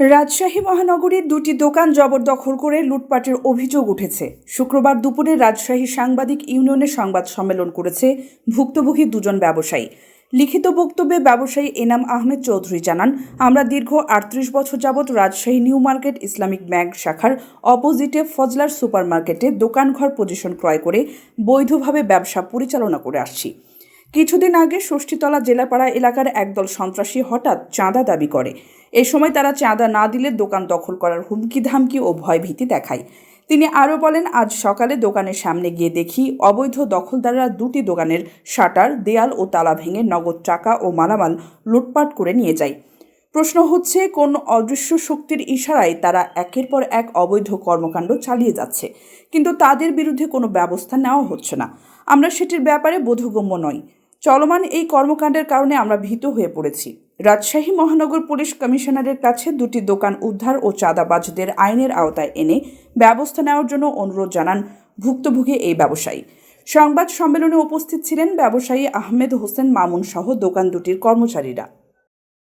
রাজশাহী মহানগরীর দুটি দোকান জবরদখল করে লুটপাটের অভিযোগ উঠেছে। শুক্রবার দুপুরে রাজশাহী সাংবাদিক ইউনিয়নের সংবাদ সম্মেলন করেছে ভুক্তভোগী দুজন ব্যবসায়ী। লিখিত বক্তব্যে ব্যবসায়ী এনাম আহমেদ চৌধুরী জানান, আমরা দীর্ঘ আটত্রিশ বছর যাবৎ Rajshahi new market Islamic bank শাখার অপোজিটে ফজলার সুপার মার্কেটে দোকানঘর পজিশন ক্রয় করে বৈধভাবে ব্যবসা পরিচালনা করে আসছি। কিছুদিন আগে ষষ্ঠীতলা জেলাপাড়া এলাকার একদল সন্ত্রাসী হঠাৎ চাঁদা দাবি করে। এ সময় তারা চাঁদা না দিলে দোকান দখল করার হুমকি ধামকি ও ভয়ভীতি দেখায়। তিনি আরও বলেন, আজ সকালে দোকানের সামনে গিয়ে দেখি অবৈধ দখলদাররা দুটি দোকানের শাটার, দেয়াল ও তালা ভেঙে নগদ টাকা ও মালামাল লুটপাট করে নিয়ে যায়। প্রশ্ন হচ্ছে, কোন অদৃশ্য শক্তির ইশারায় তারা একের পর এক অবৈধ কর্মকাণ্ড চালিয়ে যাচ্ছে? কিন্তু তাদের বিরুদ্ধে কোনো ব্যবস্থা নেওয়া হচ্ছে না। আমরা সেটির ব্যাপারে বোধগম্য নই। চলমান এই কর্মকাণ্ডের কারণে আমরা ভীত হয়ে পড়েছি। রাজশাহী মহানগর পুলিশ কমিশনারের কাছে দুটি দোকান উদ্ধার ও চাঁদাবাজদের আইনের আওতায় এনে ব্যবস্থা নেওয়ার জন্য অনুরোধ জানান ভুক্তভোগী এই ব্যবসায়ী। সংবাদ সম্মেলনে উপস্থিত ছিলেন ব্যবসায়ী আহমেদ হোসেন মামুন সহ দোকান দুটির কর্মচারীরা।